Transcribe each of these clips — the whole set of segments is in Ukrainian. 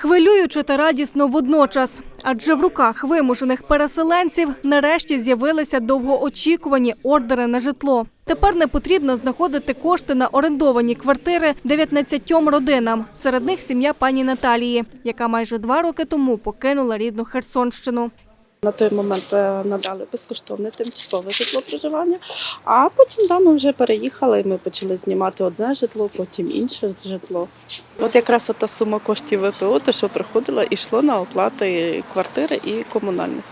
Хвилююче та радісно водночас, адже в руках вимушених переселенців нарешті з'явилися довгоочікувані ордери на житло. Тепер не потрібно знаходити кошти на орендовані квартири 19 родинам. Серед них сім'я пані Наталії, яка майже два роки тому покинула рідну Херсонщину. На той момент е, надали безкоштовне тимчасове житло проживання, а потім да, ми вже переїхали. і Ми почали знімати одне житло, потім інше житло. От якраз та сума коштів ВПО, те, що приходила, йшло на оплати квартири і комунальних.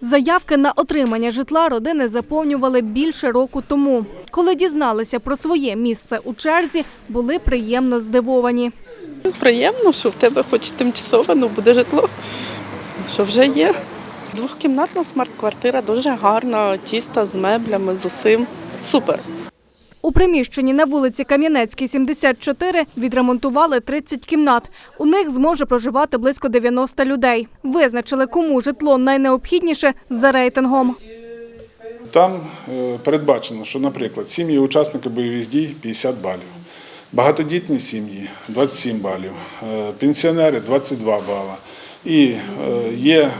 Заявки на отримання житла родини заповнювали більше року тому. Коли дізналися про своє місце у черзі, були приємно здивовані. Приємно, що в тебе хоч тимчасове, ну буде житло, що вже є. Двохкімнатна смарт-квартира дуже гарна, чиста, з меблями, з усім. Супер. У приміщенні на вулиці Кам'янецькій, 74, відремонтували 30 кімнат. У них зможе проживати близько 90 людей. Визначили, кому житло найнеобхідніше за рейтингом. Там е, передбачено, що, наприклад, сім'ї учасники бойових дій 50 балів, багатодітні сім'ї 27 балів, е, пенсіонери 22 бала. І е, є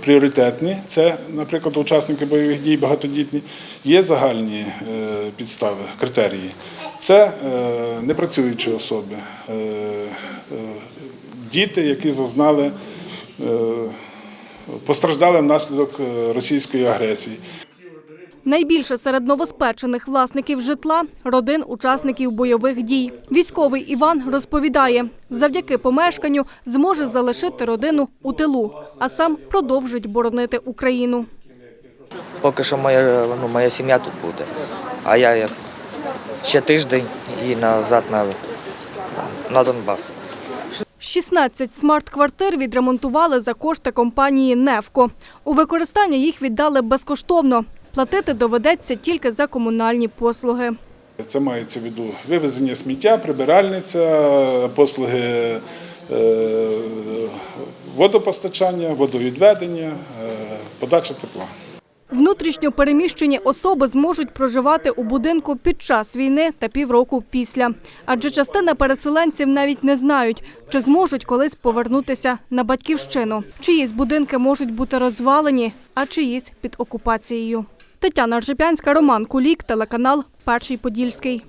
пріоритетні, це, наприклад, учасники бойових дій багатодітні, є загальні е, підстави, критерії. Це е, непрацюючі особи, е, діти, які зазнали, постраждали внаслідок російської агресії. Найбільше серед новоспечених власників житла – родин учасників бойових дій. Військовий Іван розповідає, завдяки помешканню зможе залишити родину у тилу, а сам продовжить боронити Україну. Поки що моя, ну, моя сім'я тут буде. А я як ще тиждень і назад на, на Донбас. 16 смарт-квартир відремонтували за кошти компанії «Невко». У використання їх віддали безкоштовно. Платити доведеться тільки за комунальні послуги. Це мається в виду вивезення сміття, прибиральниця, послуги е, водопостачання, водовідведення, е, подача тепла. Внутрішньо переміщені особи зможуть проживати у будинку під час війни та півроку після. Адже частина переселенців навіть не знають, чи зможуть колись повернутися на батьківщину. Чиїсь будинки можуть бути розвалені, а чиїсь під окупацією. Тетяна Ржепянська, Роман Кулік, телеканал Перший Подільський.